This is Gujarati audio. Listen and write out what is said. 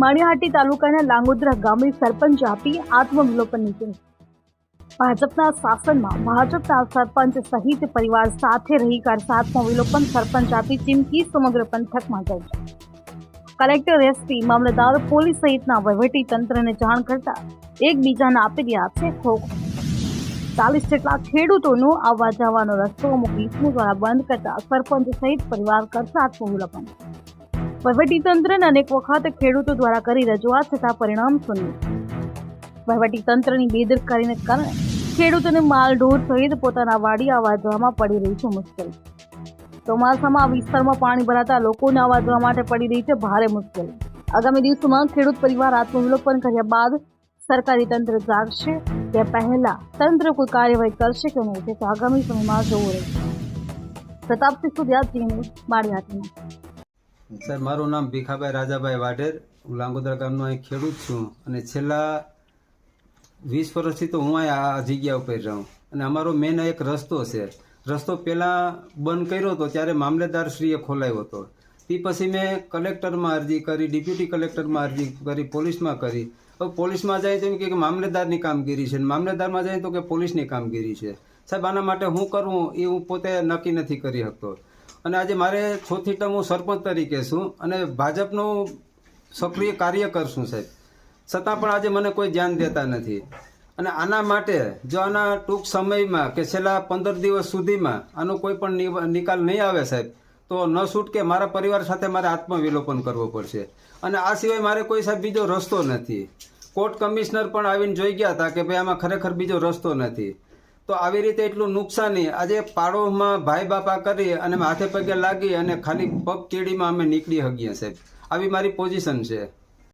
માળિયાહાટી તાલુકાના લાંગોદરા ગામે સરપંચ આપી આત્મવિલોપનની ચીમકી ભાજપના શાસનમાં ભાજપના સરપંચ સહિત પરિવાર સાથે રહી કરતા આત્મવિલોપન સરપંચ આપી ચીમકી સમગ્ર પંથકમાં જાય કલેક્ટર એસપી મામલતદાર પોલીસ સહિતના વહીવટી તંત્રને જાણ કરતા એકબીજાને આપી રહ્યા છે ખોખ ચાલીસ જેટલા ખેડૂતોનો આવવા જવાનો રસ્તો અમુક દ્વારા બંધ કરતા સરપંચ સહિત પરિવાર કરતા આત્મવિલોપન વહીવટી તંત્રને અનેક વખત ખેડૂતો દ્વારા કરી રજૂઆત થતા પરિણામ શૂન્ય. તંત્રની બેદરકારીને કારણે ખેડૂતોને માલ ઢોર સહિત પોતાના વાડી આવાજવામાં પડી રહી છે મુશ્કેલી. ચોમાસામાં આ વિસ્તારમાં પાણી ભરાતા લોકોને આવવા માટે પડી રહી છે ભારે મુશ્કેલી. આગામી દિવસોમાં ખેડૂત પરિવાર આત્મવિલોપન કર્યા બાદ સરકારી તંત્ર જાગશે તે પહેલા તંત્ર કોઈ કાર્યવાહી કરશે કે નહીં તે આગામી સમયમાં જોવું રહેશે. પ્રતાપસિંહ સુધિયા મારી માળિયાટીમાં સર, મારું નામ ભીખાભાઈ રાજાભાઈ વાઢેર. હું લાંગોદરા ગામનો અહીં ખેડૂત છું અને છેલ્લા વીસ વર્ષથી તો હું અહીં આ જગ્યા ઉપર રહું. અને અમારો મેન એક રસ્તો છે. રસ્તો પહેલાં બંધ કર્યો હતો ત્યારે મામલેદારશ્રીએ ખોલાવ્યો હતો. તે પછી મેં કલેક્ટરમાં અરજી કરી, ડેપ્યુટી કલેક્ટરમાં અરજી કરી, પોલીસમાં કરી. હવે પોલીસમાં જાય તો એમ કે મામલેદારની કામગીરી છે. મામલેદારમાં જાય તો કે પોલીસની કામગીરી છે. સાહેબ, આના માટે હું કરવું એ હું પોતે નક્કી નથી કરી શકતો. અને આજે મારે ચોથી ટર્મ હું સરપંચ તરીકે છું અને ભાજપનું સક્રિય કાર્યકર છું સાહેબ. છતાં પણ આજે મને કોઈ ધ્યાન દેતા નથી. અને આના માટે જો આના ટૂંક સમયમાં કે છેલ્લા પંદર દિવસ સુધીમાં આનો કોઈ પણ નિકાલ નહીં આવે સાહેબ, તો ન છૂટકે મારા પરિવાર સાથે મારે આત્મવિલોપન કરવો પડશે. અને આ સિવાય મારે કોઈ સાહેબ બીજો રસ્તો નથી. કોર્ટ કમિશનર પણ આવીને જોઈ ગયા હતા કે ભાઈ આમાં ખરેખર બીજો રસ્તો નથી. તો આવી રીતે એટલું નુકસાની આજે પાડોમાં ભાઈ બાપા કરી અને હાથે પગે લાગી અને ખાલી પગ કેડીમાં અમે નીકળી શકીએ સાહેબ. આવી મારી પોઝિશન છે.